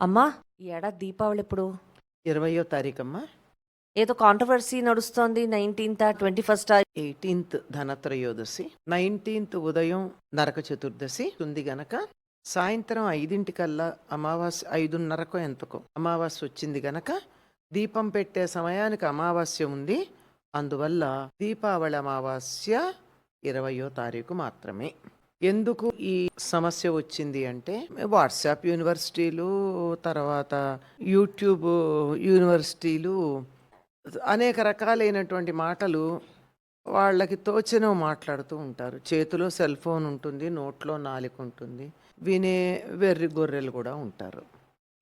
అమ్మా ఈ ఏడాది దీపావళి ఎప్పుడు? ఇరవయో తారీఖమ్మా. ఏదో కాంట్రవర్సీ నడుస్తోంది. Nineteenth twenty first eighteenth Dhanatrayodashi nineteenth ఉదయం నరక చతుర్దశి ఉంది గనక సాయంత్రం ఐదింటికల్లా అమావాస్య ఐదున్నరకు ఎంతకో అమావాస్య వచ్చింది గనక దీపం పెట్టే సమయానికి అమావాస్య ఉంది. అందువల్ల దీపావళి అమావాస్య ఇరవయో తారీఖు మాత్రమే. ఎందుకు ఈ సమస్య వచ్చింది అంటే వాట్సాప్ యూనివర్సిటీలు తర్వాత యూట్యూబ్ యూనివర్సిటీలు అనేక రకాలైనటువంటి మాటలు వాళ్ళకి తోచినవి మాట్లాడుతూ ఉంటారు. చేతిలో సెల్ ఫోన్ ఉంటుంది నోట్లో నాలిక ఉంటుంది వినే వెర్రి గొర్రెలు కూడా ఉంటారు.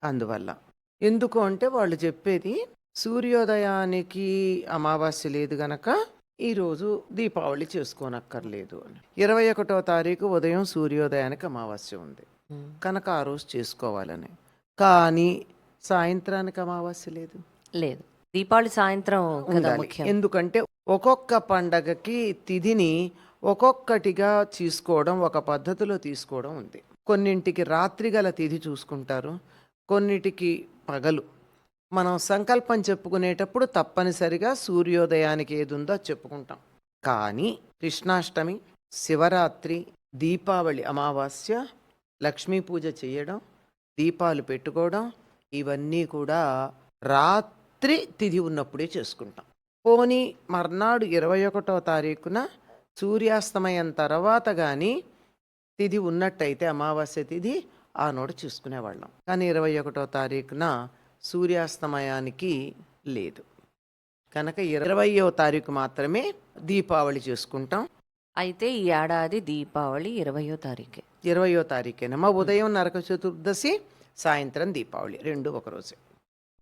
అందువల్ల ఎందుకు అంటే వాళ్ళు చెప్పేది సూర్యోదయానికి అమావాస్య లేదు గనక ఈరోజు దీపావళి చేసుకోనక్కర్లేదు అని. ఇరవై ఒకటో తారీఖు ఉదయం సూర్యోదయానికి అమావాస్య ఉంది. కనుక ఆ రోజు చేసుకోవాలని. కానీ సాయంత్రానికి అమావాస్య లేదు. లేదు. దీపావళి సాయంత్రం కదా ఉండాలి. ముఖ్యం. ఎందుకంటే ఒక్కొక్క పండగకి తిథిని ఒక్కొక్కటిగా తీసుకోవడం ఒక పద్ధతిలో తీసుకోవడం ఉంది. కొన్నింటికి రాత్రి గల తిథి చూసుకుంటారు కొన్నిటికి పగలు. మనం సంకల్పం చెప్పుకునేటప్పుడు తప్పనిసరిగా సూర్యోదయానికి ఏది ఉందో చెప్పుకుంటాం. కానీ కృష్ణాష్టమి శివరాత్రి దీపావళి అమావాస్య లక్ష్మీ పూజ చేయడం దీపాలు పెట్టుకోవడం ఇవన్నీ కూడా రాత్రి తిథి ఉన్నప్పుడే చేసుకుంటాం. పోనీ మర్నాడు ఇరవై ఒకటో తారీఖున సూర్యాస్తమయం తర్వాత కానీ తిథి ఉన్నట్టయితే అమావాస్య తిథి ఆ నోడు చూసుకునేవాళ్ళం. కానీ ఇరవై ఒకటో తారీఖున సూర్యాస్తమయానికి లేదు. కనుక ఇరవయో తారీఖు మాత్రమే దీపావళి చేసుకుంటాం. అయితే ఈ ఏడాది దీపావళి ఇరవయో తారీఖే. ఇరవయో తారీఖేనమ్మా. ఉదయం నరక చతుర్దశి సాయంత్రం దీపావళి. రెండు ఒకరోజే